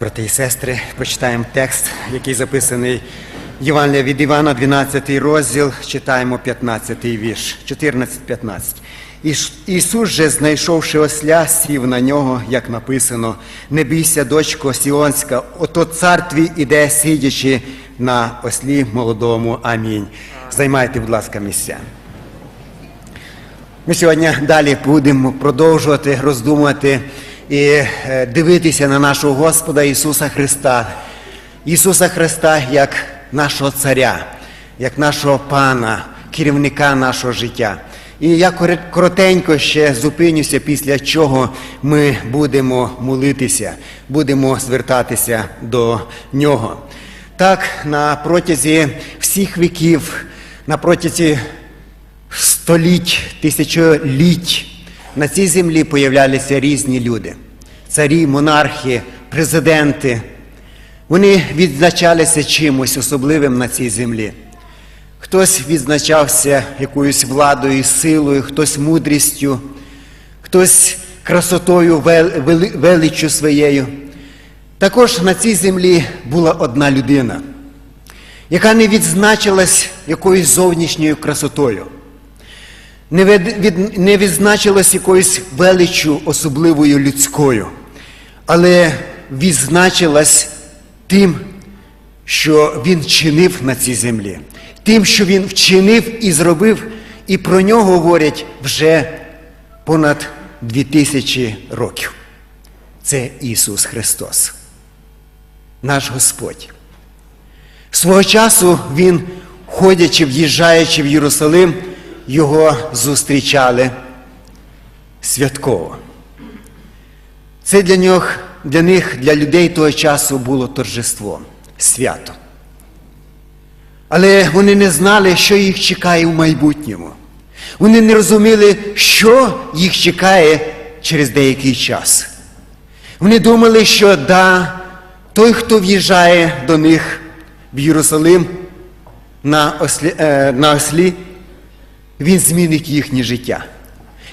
Брати і сестри, прочитаємо текст, який записаний Євангелія від Івана, 12 розділ, читаємо 15 вірш, 14-15. «Іш- Ісус же, знайшовши осля, сів на нього, як написано, не бійся, дочко Сіонська, ото цар твій іде, сидячи на ослі молодому. Амінь. Займайте, будь ласка, місця. Ми сьогодні далі будемо продовжувати роздумувати і е, дивитися на нашого Господа Ісуса Христа. Ісуса Христа як нашого Царя, як нашого Пана, керівника нашого життя. І я коротенько ще зупинюся, після чого ми будемо молитися, будемо звертатися до Нього. Так, на протязі всіх віків, на протязі століть, тисячоліть на цій землі появлялися різні люди: царі, монархи, президенти. Вони відзначалися чимось особливим на цій землі. Хтось відзначався якоюсь владою, силою, хтось мудрістю, хтось красотою, величчю своєю. Також на цій землі була одна людина, яка не відзначилась якоюсь зовнішньою красотою не, від, не відзначилось якоюсь величчю особливою людською, але відзначилась тим, що він вчинив на цій землі, тим, що він вчинив і зробив, і про нього говорять вже понад дві тисячі років. Це Ісус Христос, наш Господь. Свого часу він, ходячи, в'їжджаючи в Єрусалим, його зустрічали святково. Це для них, для них, для людей того часу було торжество, свято. Але вони не знали, що їх чекає в майбутньому. Вони не розуміли, що їх чекає через деякий час. Вони думали, що да, той, хто в'їжджає до них в Єрусалим на ослі, е, на ослі, він змінить їхнє життя.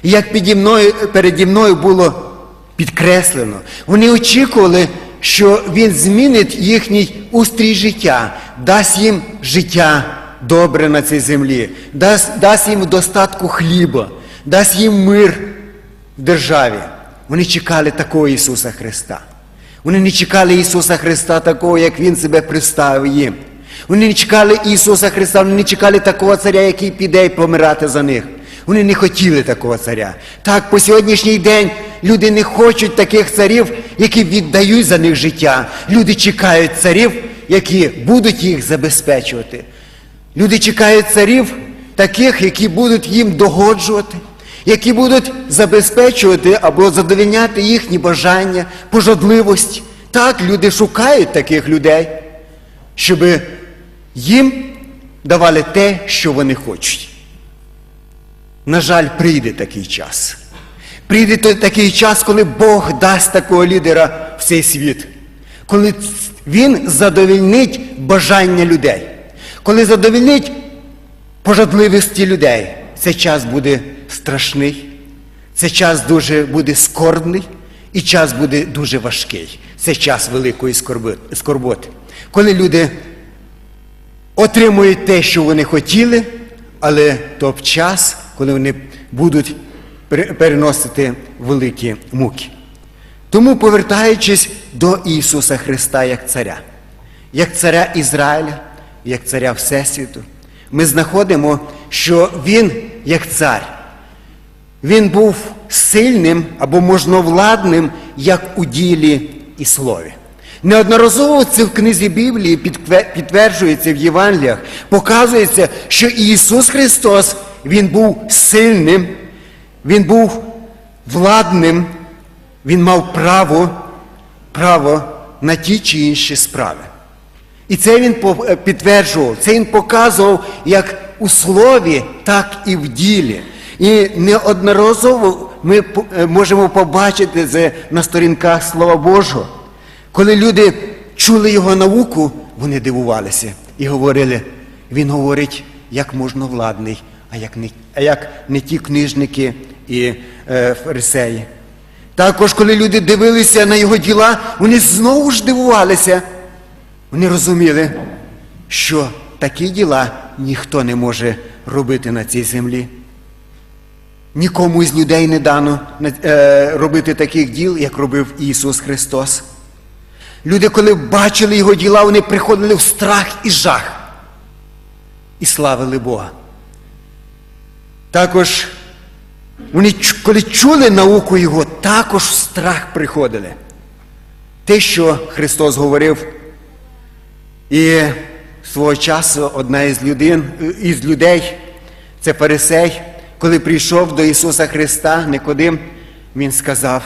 І як піді мною, переді мною було підкреслено, вони очікували, що він змінить їхній устрій життя, дасть їм життя добре на цій землі, дасть, дасть їм достатку хліба, дасть їм мир в державі. Вони чекали такого Ісуса Христа. Вони не чекали Ісуса Христа такого, як Він себе представив їм. Вони не чекали Ісуса Христа, вони не чекали такого царя, який піде і помирати за них. Вони не хотіли такого царя. Так, по сьогоднішній день люди не хочуть таких царів, які віддають за них життя. Люди чекають царів, які будуть їх забезпечувати. Люди чекають царів, таких, які будуть їм догоджувати, які будуть забезпечувати або задовільняти їхні бажання, пожадливості. Так, люди шукають таких людей, щоб їм давали те, що вони хочуть. На жаль, прийде такий час. Прийде такий час, коли Бог дасть такого лідера в цей світ, коли він задовільнить бажання людей, коли задовільнить пожадливості людей. Цей час буде страшний, цей час дуже буде скорбний, і час буде дуже важкий. Це час великої скорботи. Коли люди отримують те, що вони хотіли, але то час, коли вони будуть переносити великі муки. Тому, повертаючись до Ісуса Христа як Царя, як Царя Ізраїля, як Царя Всесвіту, ми знаходимо, що Він, як цар, він був сильним або можновладним як у ділі і слові. Неодноразово це в книзі Біблії підтверджується в Євангеліях, показується, що Ісус Христос Він був сильним, Він був владним, Він мав право, право на ті чи інші справи. І це він е, підтверджував, це він показував як у слові, так і в ділі. І неодноразово ми е, можемо побачити на сторінках Слова Божого. Коли люди чули його науку, вони дивувалися і говорили, він говорить як можновладний, а як не, а як не ті книжники і е, фарисеї. Також, коли люди дивилися на його діла, вони знову ж дивувалися. Вони розуміли, що такі діла ніхто не може робити на цій землі. Нікому з людей не дано е, робити таких діл, як робив Ісус Христос. Люди, коли бачили Його діла, вони приходили в страх і жах і славили Бога. Також вони, коли чули науку Його, також в страх приходили. Те, що Христос говорив, і свого часу одна із, людин, із людей, це фарисей, коли прийшов до Ісуса Христа, Никодим, Він сказав,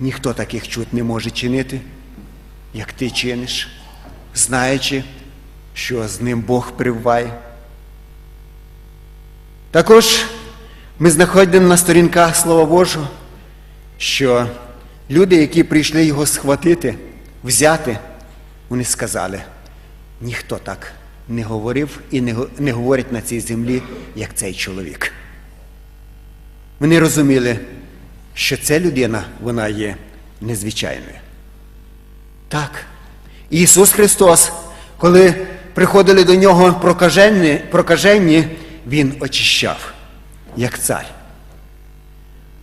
ніхто таких чуд не може чинити, як ти чиниш, знаючи, що з ним Бог прививає. Також ми знаходимо на сторінках Слова Божого, що люди, які прийшли його схватити, взяти, вони сказали, ніхто так не говорив і не говорить на цій землі, як цей чоловік. Вони розуміли, що ця людина, вона є незвичайною. Так. Ісус Христос, коли приходили до нього прокажені, прокажені Він очищав, як цар.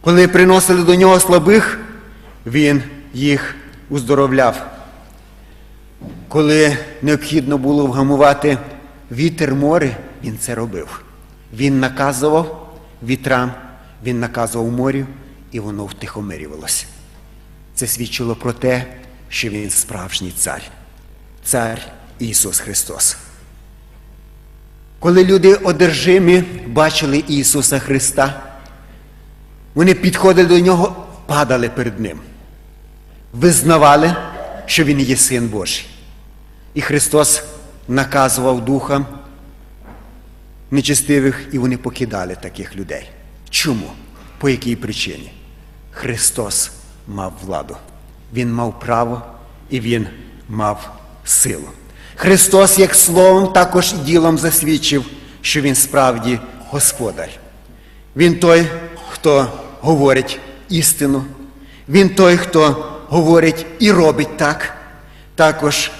Коли приносили до нього слабих, Він їх уздоровляв. Коли необхідно було вгамувати вітер море, він це робив. Він наказував вітрам, він наказував морю, і воно втихомирювалося. Це свідчило про те, що він справжній цар, цар Ісус Христос. Коли люди одержимі бачили Ісуса Христа, вони підходили до Нього, падали перед Ним, визнавали, що Він є Син Божий. І Христос наказував духам нечестивих, і вони покидали таких людей. Чому? По якій причині? Христос мав владу. Він мав право і Він мав силу. Христос, як словом, також і ділом засвідчив, що Він справді Господар. Він той, хто говорить істину. Він той, хто говорить і робить так. Також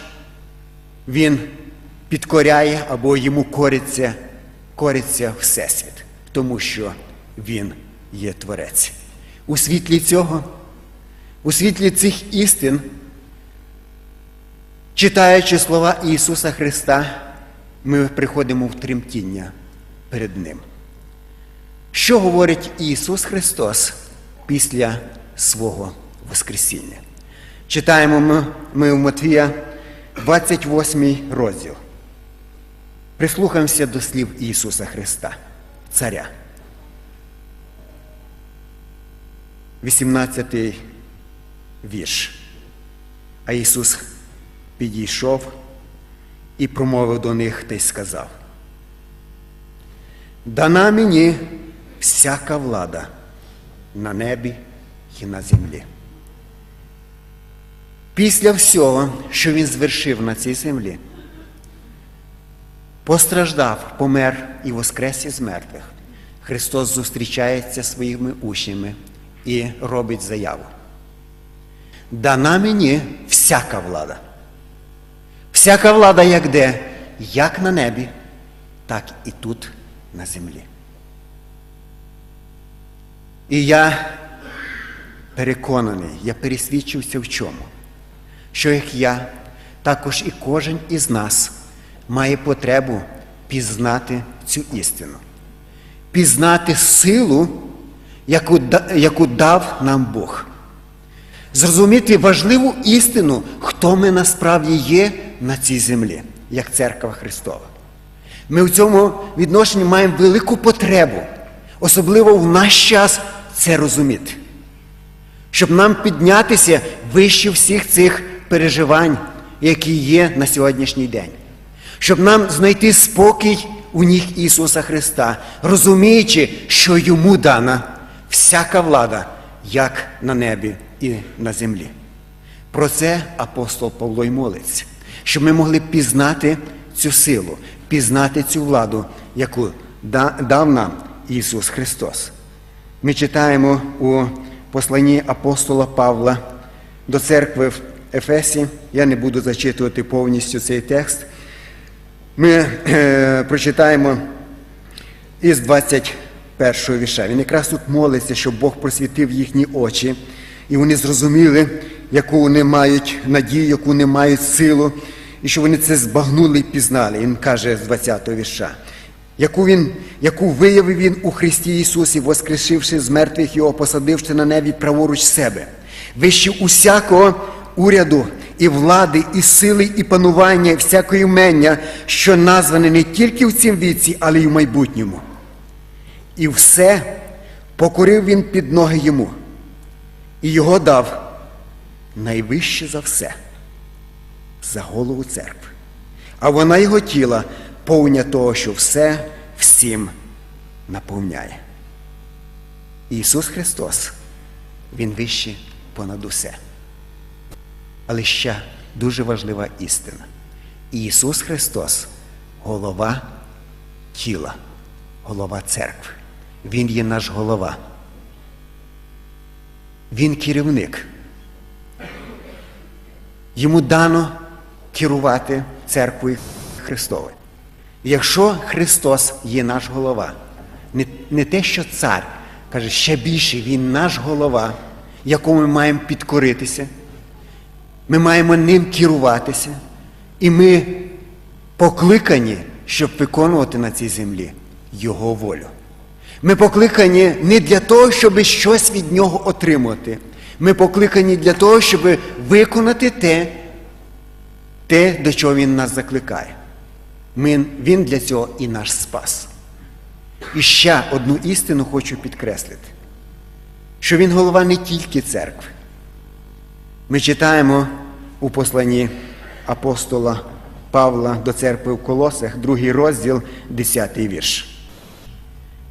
він підкоряє або йому кориться, кориться Всесвіт, тому що він є Творець. У світлі цього, у світлі цих істин, читаючи слова Ісуса Христа, ми приходимо в тремтіння перед Ним. Що говорить Ісус Христос після свого Воскресіння? Читаємо ми, в Матвія 28 розділ. Прислухаємося до слів Ісуса Христа, Царя. 18 вірш. А Ісус підійшов і промовив до них та й сказав. Дана мені всяка влада на небі і на землі. Після всього, що він звершив на цій землі, постраждав, помер і воскрес із мертвих, Христос зустрічається своїми учнями і робить заяву. Дана мені всяка влада. Всяка влада як де? Як на небі, так і тут на землі. І я переконаний, я пересвідчився в чому? Що як я, також і кожен із нас має потребу пізнати цю істину, пізнати силу, яку, яку дав нам Бог. Зрозуміти важливу істину, хто ми насправді є на цій землі, як церква Христова. Ми в цьому відношенні маємо велику потребу, особливо в наш час це розуміти щоб нам піднятися вище всіх цих переживань, які є на сьогоднішній день, щоб нам знайти спокій у ніг Ісуса Христа, розуміючи, що йому дана всяка влада, як на небі і на землі. Про це апостол Павло й молиться, щоб ми могли пізнати цю силу, пізнати цю владу, яку дав нам Ісус Христос. Ми читаємо у посланні апостола Павла до церкви в Ефесі. Я не буду зачитувати повністю цей текст. Ми е, прочитаємо із 21-го вірша. Він якраз тут молиться, щоб Бог просвітив їхні очі, і вони зрозуміли, яку вони мають надію, яку вони мають силу, і що вони це збагнули і пізнали. Він каже з 20-го вірша. Яку, він, яку виявив він у Христі Ісусі, воскрешивши з мертвих Його, посадивши на небі праворуч себе, вище усякого уряду і влади, і сили, і панування, і всякої мення, що назване не тільки в цім віці, але й в майбутньому. І все покорив він під ноги йому, і його дав найвище за все, за голову церкви. А вона його тіла повня того, що все всім наповняє. Ісус Христос, Він вищий понад усе. Але ще дуже важлива істина. Ісус Христос голова тіла, голова церкви. Він є наш голова. Він керівник. Йому дано керувати церквою Христовою. Якщо Христос є наш голова, не, не те, що цар, каже, ще більше Він наш голова, якому ми маємо підкоритися, ми маємо ним керуватися, і ми покликані, щоб виконувати на цій землі Його волю. Ми покликані не для того, щоб щось від нього отримати. Ми покликані для того, щоб виконати те, те, до чого Він нас закликає. Ми, Він для цього і наш спас. І ще одну істину хочу підкреслити, що Він голова не тільки церкви. Ми читаємо у посланні апостола Павла до церкви в Колосах, другий розділ, 10 вірш.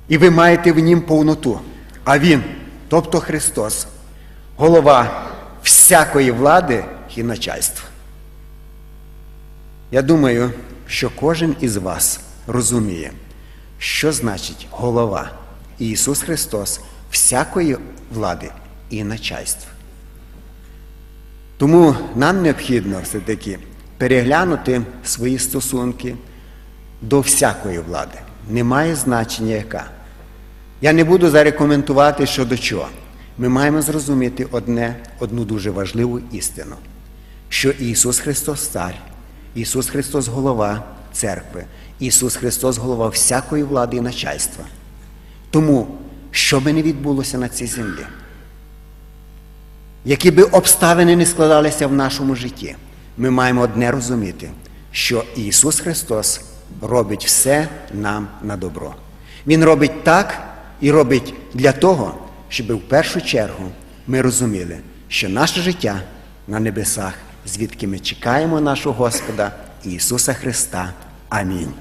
І ви маєте в нім повноту, а Він, тобто Христос, голова всякої влади і начальства. Я думаю, що кожен із вас розуміє, що значить голова Ісус Христос всякої влади і начальства. Тому нам необхідно все-таки переглянути свої стосунки до всякої влади. Немає значення яка. Я не буду зараз коментувати щодо чого. Ми маємо зрозуміти одне, одну дуже важливу істину, що Ісус Христос Цар, Ісус Христос голова церкви, Ісус Христос голова всякої влади і начальства. Тому, що би не відбулося на цій землі, які би обставини не складалися в нашому житті, ми маємо одне розуміти, що Ісус Христос робить все нам на добро. Він робить так і робить для того, щоб в першу чергу ми розуміли, що наше життя на небесах, звідки ми чекаємо нашого Господа Ісуса Христа. Амінь.